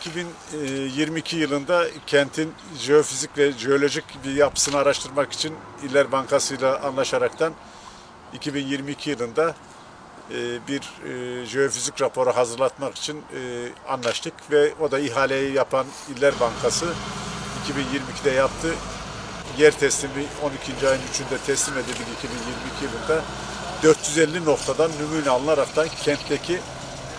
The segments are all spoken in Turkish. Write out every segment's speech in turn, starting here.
2022 yılında kentin jeofizik ve jeolojik bir yapısını araştırmak için İller Bankası ile anlaşaraktan 2022 yılında e, bir e, jeofizik raporu hazırlatmak için e, anlaştık ve o da ihaleyi yapan İller Bankası 2022'de yaptı. Yer teslimi 12. ayın 3'ünde teslim edildi 2022 yılında. 450 noktadan numune alınaraktan kentteki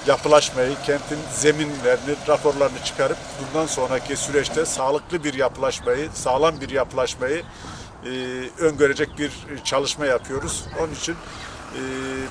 yapılaşmayı, kentin zeminlerini, raporlarını çıkarıp bundan sonraki süreçte sağlıklı bir yapılaşmayı, sağlam bir yapılaşmayı e, öngörecek bir çalışma yapıyoruz. Onun için e,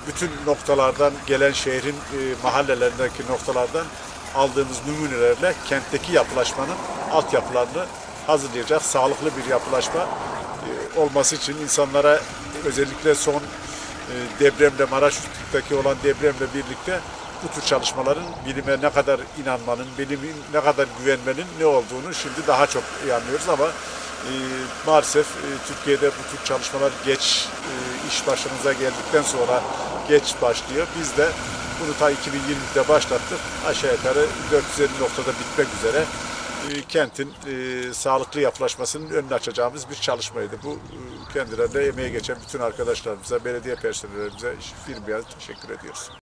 bütün noktalardan gelen şehrin e, mahallelerindeki noktalardan aldığımız numunelerle kentteki yapılaşmanın altyapılarını hazırlayacak sağlıklı bir yapılaşma e, olması için insanlara özellikle son e, depremle Maraş'taki olan depremle birlikte bu tür çalışmaların bilime ne kadar inanmanın, bilimin ne kadar güvenmenin ne olduğunu şimdi daha çok anlıyoruz ama e, maalesef e, Türkiye'de bu tür çalışmalar geç e, iş başımıza geldikten sonra geç başlıyor. Biz de bunu ta 2020'de başlattık. Aşağı yukarı 450 noktada bitmek üzere e, kentin e, sağlıklı yapılaşmasının önünü açacağımız bir çalışmaydı. Bu e, kendilerine emeği geçen bütün arkadaşlarımıza, belediye personellerimize, firmaya teşekkür ediyoruz.